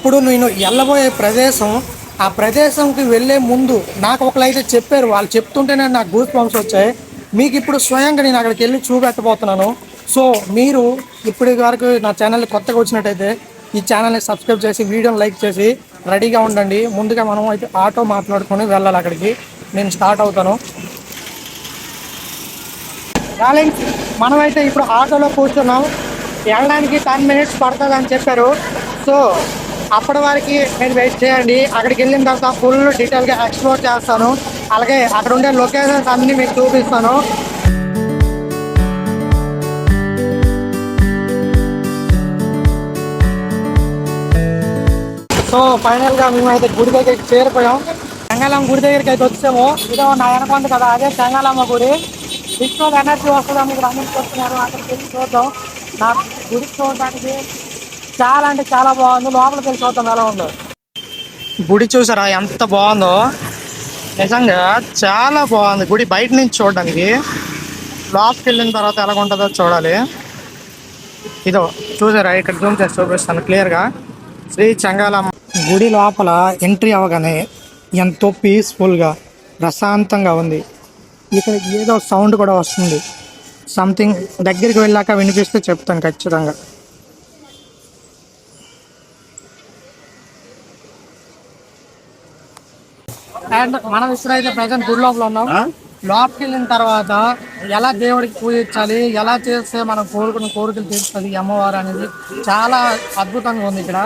ఇప్పుడు నేను వెళ్ళబోయే ప్రదేశం ఆ ప్రదేశంకి వెళ్ళే ముందు నాకు ఒకరైతే చెప్పారు వాళ్ళు చెప్తుంటేనే నాకు గూస్ పంప్స్ వచ్చాయి. మీకు ఇప్పుడు స్వయంగా నేను అక్కడికి వెళ్ళి చూపెట్టబోతున్నాను. సో మీరు ఇప్పటి వరకు నా ఛానల్ కొత్తగా వచ్చినట్టయితే ఈ ఛానల్ని సబ్స్క్రైబ్ చేసి వీడియోని లైక్ చేసి రెడీగా ఉండండి. ముందుగా మనం అయితే ఆటో మాట్లాడుకొని వెళ్ళాలి అక్కడికి. నేను స్టార్ట్ అవుతాను. డార్లింగ్ మనమైతే ఇప్పుడు ఆటోలో కూర్చున్నాం. వెళ్ళడానికి టెన్ మినిట్స్ పడుతుంది అని చెప్పారు. సో అప్పటి వరకు మీరు వెయిట్ చేయండి. అక్కడికి వెళ్ళిన తర్వాత ఫుల్ డీటెయిల్గా ఎక్స్ప్లోర్ చేస్తాను. అలాగే అక్కడ ఉండే లొకేషన్స్ అన్నీ మీకు చూపిస్తాను. సో ఫైనల్గా మేమైతే గుడి దగ్గరికి చేరిపోయాం. చెంగాలమ్మ గుడి దగ్గరికి అయితే వచ్చాము. ఇదో నా వెనకొంది కదా అదే చెంగాలమ్మ గుడి. సిక్స్ ఎనర్జీ వస్తుందా మీకు అందరికీ వస్తున్నారు. అక్కడికి వెళ్ళి చూద్దాం. నా గుడి చూడడానికి చాలా అంటే చాలా బాగుంది. లోపలికి వెళ్ళి చూద్దాం ఎలా ఉందో. గుడి చూసారా? ఎంత బాగుందో. నిజంగా చాలా బాగుంది. గుడి బయట నుంచి చూడడానికి. లోపలికి వెళ్ళిన తర్వాత ఎలా ఉంటుందో చూడాలి. ఇదో చూసారా? ఇక్కడ జూమ్ చేసి చూపిస్తాను క్లియర్గా. శ్రీ చంగాలమ్మ. గుడి లోపల ఎంట్రీ అవ్వగానే ఎంతో పీస్ఫుల్గా ప్రశాంతంగా ఉంది. ఇక్కడ ఏదో సౌండ్ కూడా వస్తుంది. సంథింగ్ దగ్గరికి వెళ్ళాక వినిపిస్తే చెప్తాను ఖచ్చితంగా. అండ్ మనం ఇప్పుడైతే ప్రజెంట్ గుడి లోపల ఉన్నాం. లోపలికి వెళ్ళిన తర్వాత ఎలా దేవుడికి పూజించాలి ఎలా చేస్తే మనం కోరుకున్న కోరికలు తీరుస్తుంది అమ్మవారు అనేది చాలా అద్భుతంగా ఉంది ఇక్కడ.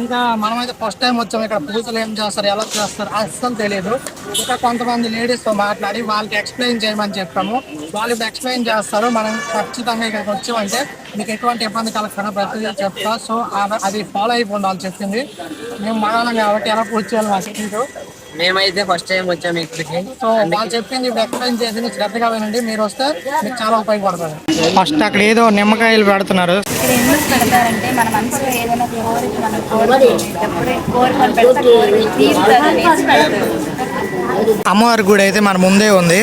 ఇంకా మనమైతే ఫస్ట్ టైం వచ్చాము ఇక్కడ. పూజలు ఏం చేస్తారు ఎలా చేస్తారు అస్సలు తెలియదు ఇంకా కొంతమంది ladies తో మాట్లాడి వాళ్ళకి ఎక్స్ప్లెయిన్ చేయమని చెప్పాము. వాళ్ళు ఇప్పుడు ఎక్స్ప్లెయిన్ చేస్తారు. మనం ఖచ్చితంగా ఇక్కడికి వచ్చామంటే మీకు ఎటువంటి ఇబ్బంది కలగకుండా ప్రతిదీ చెప్తా. సో అది ఫాలో అయిపోండి వాళ్ళు చెప్పింది. మేము మనం కాబట్టి ఎలా పూజ చేయాలి మాకు మేమైతే ఫస్ట్ టైం వచ్చాము ఇక్కడికి. సో వాళ్ళు చెప్పింది ఇప్పుడు ఎక్స్ప్లెయిన్ చేసింది శ్రద్ధగా వినండి. మీరు వస్తే మీకు చాలా ఉపయోగపడుతుంది ఫస్ట్ అక్కడ ఏదో నిమ్మకాయలు పెడుతున్నారు. ఇక్కడ ఎందుకు పెడతారంటే మన మనసులో ఏదైనా కోరిక మనం కోరుకునేటప్పుడు కోరికలు పెడితే కోరిక తీరుతుంది అనేసి పెడతారు. అమ్మవారి గుడి అయితే మన ముందే ఉంది.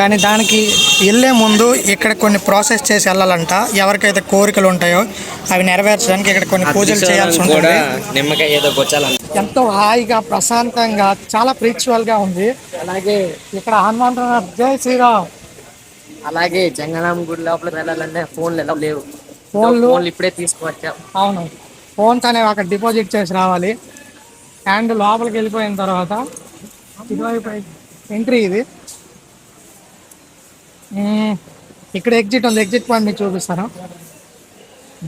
కానీ దానికి వెళ్ళే ముందు ఇక్కడ కొన్ని ప్రాసెస్ చేసి వెళ్ళాలంట. ఎవరికైతే కోరికలు ఉంటాయో అవి నెరవేర్చడానికి ఇక్కడ కొన్ని పూజలు చేయాల్సి కూడా ఉంటుంది నిమ్మకాయ ఏదో ఎంతో హాయిగా ప్రశాంతంగా చాలా గా ఉంది. అలాగే ఇక్కడ హనుమంతుడు జై శ్రీరామ్. అలాగే జంగనామ గుడి లోపలికి వెళ్ళాలంటే ఫోన్లు ఎలా లేవు. ఫోన్లు ఫోన్లు ఇప్పుడే తీసుకువచ్చాం. అవును. ఫోన్స్ అనేవి అక్కడ డిపాజిట్ చేసి రావాలి. అండ్ లోపలికి వెళ్ళిపోయిన తర్వాత ఇటువైపు ఎంట్రీ ఇది. ఇక్కడ ఎగ్జిట్ ఉంది. ఎగ్జిట్ పాయింట్ మీకు చూపిస్తాను.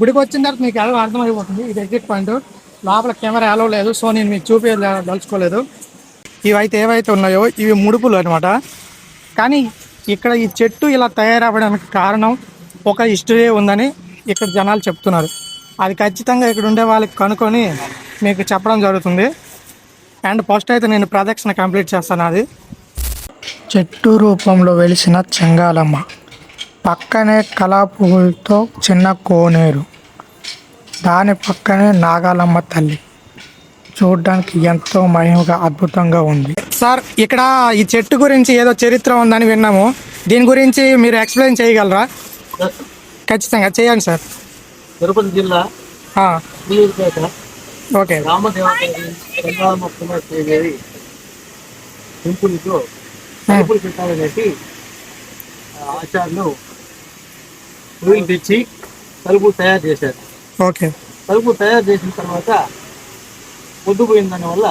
గుడికి వచ్చిన తర్వాత మీకు ఎలా అర్థమైపోతుంది? ఇది ఎగ్జిట్ పాయింట్. లోపల కెమెరా అలవ్ లేదు. సో నేను మీకు చూపి దలుచుకోలేదు ఇవైతే ఏవైతే ఉన్నాయో ఇవి ముడుపులు అనమాట కానీ ఇక్కడ ఈ చెట్టు ఇలా తయారవ్వడానికి కారణం ఒక హిస్టరీ ఉందని ఇక్కడ జనాలు చెప్తున్నారు. అది ఖచ్చితంగా ఇక్కడ ఉండే వాళ్ళకి కనుక్కొని మీకు చెప్పడం జరుగుతుంది. అండ్ ఫస్ట్ అయితే నేను ప్రదక్షిణ కంప్లీట్ చేస్తాను అది. చెట్టు రూపంలో వెలిసిన చెంగాలమ్మ. పక్కనే కళా పువ్వులతో చిన్న కోనేరు. దాని పక్కనే నాగాలమ్మ తల్లి. చూడడానికి ఎంతో మహిమగా అద్భుతంగా ఉంది. సార్ ఇక్కడ ఈ చెట్టు గురించి ఏదో చరిత్ర ఉందని విన్నాము. దీని గురించి మీరు ఎక్స్ప్లెయిన్ చేయగలరా? ఖచ్చితంగా చేయండి సార్. తిరుపతి జిల్లా ఓకే. టెంపుల్తో టెంపుల్ పెట్టాలనేసి ఆ, ఆచార్యులు పువ్వులు తెచ్చి తలుపు తయారు చేశారు. ఓకే. తలుపు తయారు చేసిన తర్వాత పొద్దుపోయిన దాని వల్ల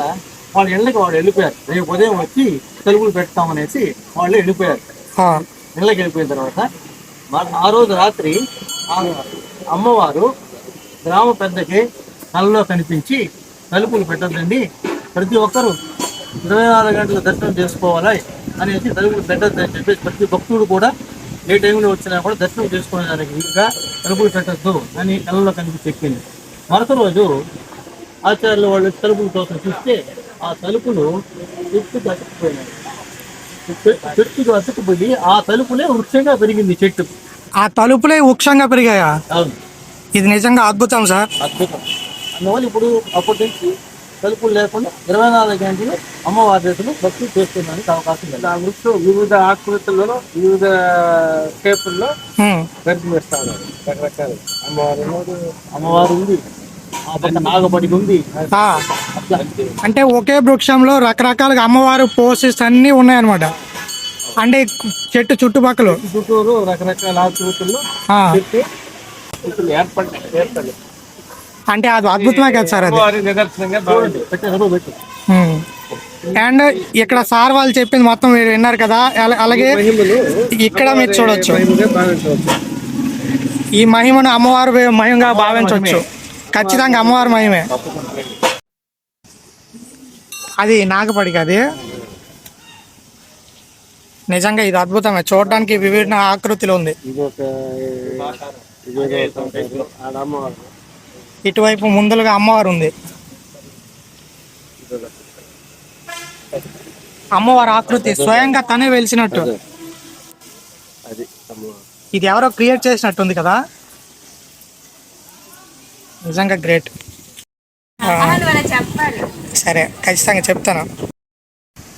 వాళ్ళ ఇళ్ళకి వాళ్ళు వెళ్ళిపోయారు. రేపు ఉదయం వచ్చి తలుపులు పెడతామనేసి వాళ్ళు వెళ్ళిపోయారు. ఇళ్ళకి వెళ్ళిపోయిన తర్వాత ఆ రోజు రాత్రి ఆ అమ్మవారు గ్రామ పెద్దకి కళ్ళలో కనిపించి తలుపులు పెట్టద్దండి. ప్రతి ఒక్కరూ ఇరవై నాలుగు గంటల దర్శనం చేసుకోవాలి అనేసి తలుపులు పెట్టద్దని చెప్పేసి ప్రతి భక్తుడు కూడా ఏ టైంలో వచ్చినా కూడా దర్శనం చేసుకోవడానికి వీలుగా తలుపులు పెట్టద్దు అని కళ్ళలో కనిపించి చెప్పింది. మరొక రోజు ఆచార్యులు వాళ్ళు తలుపుల కోసం చూస్తే ఆ తలుపులు చెట్టుకు అతుక్కుపోయినాయి చెట్టుకు అతుక్కుపోయి ఆ తలుపులే వృక్షంగా పెరిగింది చెట్టు. ఆ తలుపులే వృక్షంగా పెరిగాయా? అవును. ఇది నిజంగా అద్భుతం సార్. అద్భుతం. అందువల్ల ఇప్పుడు అప్పటి నుంచి తలుపులు లేకుండా ఇరవై నాలుగు గంటలు అమ్మవారి దేశంలో భక్తులు చేసుకోవడానికి అవకాశం లేదు ఆ వృక్షం వివిధ ఆకృతులలో వివిధ షేపుల్లో వేస్తా ఉన్నారు రకరకాలు. అమ్మవారు అమ్మవారు ఉంది. ఉంది. అంటే ఒకే వృక్షంలో రకరకాలుగా అమ్మవారు పోసెస్ అన్నీ ఉన్నాయన్నమాట. అంటే చెట్టు చుట్టుపక్కల. చుట్టూరు రకరకాల ఆకృతుల్లో ఏర్పడి ఏర్పడి అంటే అది అద్భుతమే కదా సార్ అది. అండ్ ఇక్కడ సార్ వాళ్ళు చెప్పింది మొత్తం మీరు విన్నారు కదా అల- అలాగే ఇక్కడ మీరు చూడొచ్చు ఈ మహిమను అమ్మవారు మహిమగా భావించవచ్చు ఖచ్చితంగా అమ్మవారి మహిమే అది నాగపడికి అది నిజంగా ఇది అద్భుతమే చూడడానికి విభిన్న ఆకృతిలో ఉంది ఇటువైపు ముందులుగా అమ్మవారు ఉంది. అమ్మవారి ఆకృతి స్వయంగా తనే వెలిసినట్టు. ఇది ఎవరో క్రియేట్ చేసినట్టుంది కదా? నిజంగా గ్రేట్. సరే ఖచ్చితంగా చెప్తాను.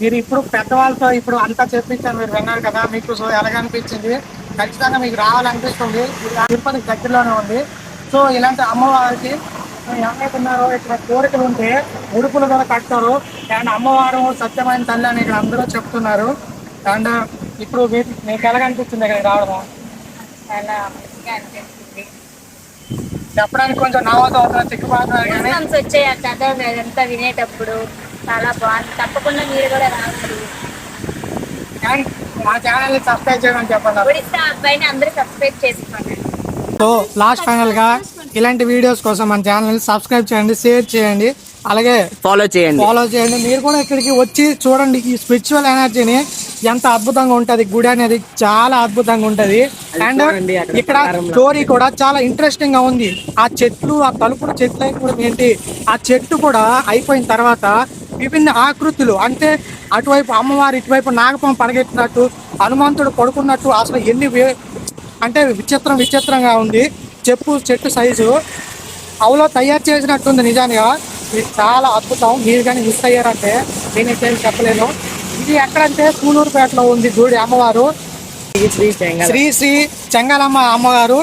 మీరు ఇప్పుడు పెద్దవాళ్ళతో ఇప్పుడు అంతా చెప్పించారు మీరు విన్నారు కదా మీకు సో ఎలాగ అనిపించింది ఖచ్చితంగా మీకు రావాలనిపిస్తుంది. తిరుపతి దగ్గరలోనే ఉంది. సో ఇలాంటి అమ్మవారికి ఎవరైతే ఉన్నారో ఇక్కడ కోరికలు ఉంటే ఉడుపులు కూడా కట్టారు అండ్ అమ్మవారు సత్యమైన తల్లి అని ఇక్కడ అందరూ చెప్తున్నారు. అండ్ ఇప్పుడు మీకు మీకు ఎలాగ అనిపిస్తుంది ఇక్కడ రావడం చాలా మంచిగా అనిపిస్తుంది. చెప్పడానికి కొంచెం నవ్వుతూ అవుతున్నారు సిగ్గుపడుతున్నారు కానీ వచ్చాయి వినేటప్పుడు చాలా బాగుంది. తప్పకుండా మీరు కూడా రావాలి. అండ్ మా ఛానల్ని సబ్స్క్రైబ్ చేయమని చెప్పండి అబ్బాయిని అందరూ సబ్స్క్రైబ్ చేసుకోండి. సో లాస్ట్ ఫైనల్గా ఇలాంటి వీడియోస్ కోసం మన ఛానల్ సబ్స్క్రైబ్ చేయండి షేర్ చేయండి అలాగే ఫాలో చేయండి. ఫాలో చేయండి. మీరు కూడా ఇక్కడికి వచ్చి చూడండి ఈ స్పిరిచువల్ ఎనర్జీని ఎంత అద్భుతంగా ఉంటది. గుడి అనేది చాలా అద్భుతంగా ఉంటది. అండ్ ఇక్కడ స్టోరీ కూడా చాలా ఇంట్రెస్టింగ్గా ఉంది. ఆ చెట్లు ఆ తలుపుల చెట్లు కూడా ఏంటి? ఆ చెట్టు కూడా అయిపోయిన తర్వాత విభిన్న ఆకృతులు అంటే అటువైపు అమ్మవారు ఇటువైపు నాగపం పడగెట్టినట్టు హనుమంతుడు పడుకున్నట్టు అసలు ఎన్ని అంటే విచిత్రం విచిత్రంగా ఉంది. చెప్పు చెట్టు సైజు. అవులో తయారు చేసినట్టుంది నిజానిగా. ఇది చాలా అద్భుతం. మీరు కానీ మిస్ అయ్యారంటే నేనైతే చెప్పలేను. ఇది ఎక్కడంటే సూలూరుపేటలో ఉంది గుడి అమ్మవారు. శ్రీ శ్రీ చెంగాలమ్మ అమ్మగారు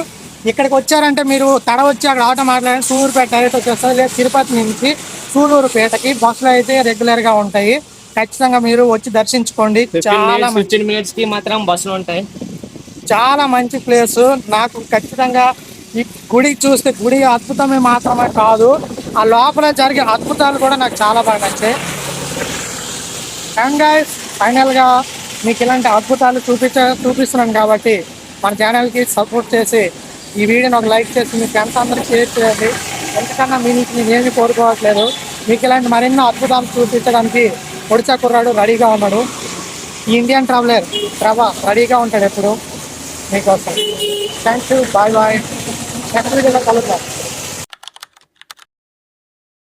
ఇక్కడికి వచ్చారంటే మీరు తడ వచ్చి అక్కడ ఆటో మాట్లాడి సూలూరుపేట డైరెక్ట్ వచ్చేస్తారు. లేదా తిరుపతి నుంచి సూలూరుపేటకి బస్సులు అయితే రెగ్యులర్గా ఉంటాయి. ఖచ్చితంగా మీరు వచ్చి దర్శించుకోండి. చాలా మంచి ఫిఫ్టీన్ మినిట్స్కి మాత్రం బస్సులు ఉంటాయి. చాలా మంచి ప్లేస్. నాకు ఖచ్చితంగా ఈ గుడి చూస్తే గుడి అద్భుతమే మాత్రమే కాదు ఆ లోపల జరిగే అద్భుతాలు కూడా నాకు చాలా బాగా నచ్చాయి. అండ్ గైస్ ఫైనల్గా మీకు ఇలాంటి అద్భుతాలు చూపించ చూపిస్తున్నాను కాబట్టి మన ఛానల్కి సపోర్ట్ చేసి ఈ వీడియోని ఒక లైక్ చేసి మీ ఫ్రెండ్స్ అందరికీ షేర్ చేయండి. ఎంతకన్నా మీ నుంచి నేనేమి కోరుకోవట్లేదు. మీకు ఇలాంటి మరెన్నో అద్భుతాలు చూపించడానికి ఒడిచా కుర్రాడు రెడీగా ఉన్నాడు. ఈ ఇండియన్ ట్రావెలర్ ప్రభా రెడీగా ఉంటాడు ఎప్పుడు? ঠিক আছে থ্যাংক ইউ বাই বাই দেখা কালো থাকবে